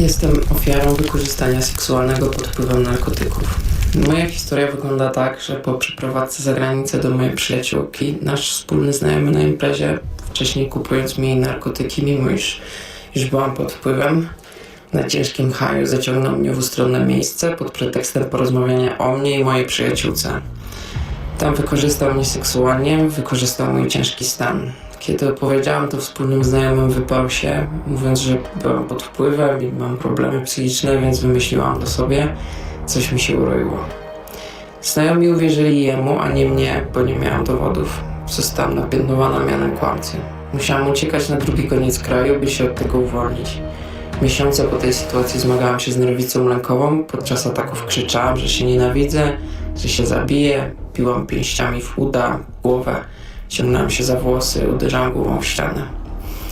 Jestem ofiarą wykorzystania seksualnego pod wpływem narkotyków. Moja historia wygląda tak, że po przeprowadzce za granicę do mojej przyjaciółki, nasz wspólny znajomy na imprezie, wcześniej kupując mi narkotyki, mimo iż już byłam pod wpływem, na ciężkim haju zaciągnął mnie w ustronne miejsce pod pretekstem porozmawiania o mnie i mojej przyjaciółce. Tam wykorzystał mnie seksualnie, wykorzystał mój ciężki stan. Kiedy opowiedziałam to wspólnym znajomym, wyparł się, mówiąc, że byłam pod wpływem i mam problemy psychiczne, więc wymyśliłam to sobie. Coś mi się uroiło. Znajomi uwierzyli jemu, a nie mnie, bo nie miałam dowodów. Zostałam napiętnowana mianem kłamcy. Musiałam uciekać na drugi koniec kraju, by się od tego uwolnić. Miesiące po tej sytuacji zmagałam się z nerwicą lękową. Podczas ataków krzyczałam, że się nienawidzę, że się zabiję. Piłam pięściami w uda, głowę. Ciągnąłem się za włosy, uderzałam głową w ścianę.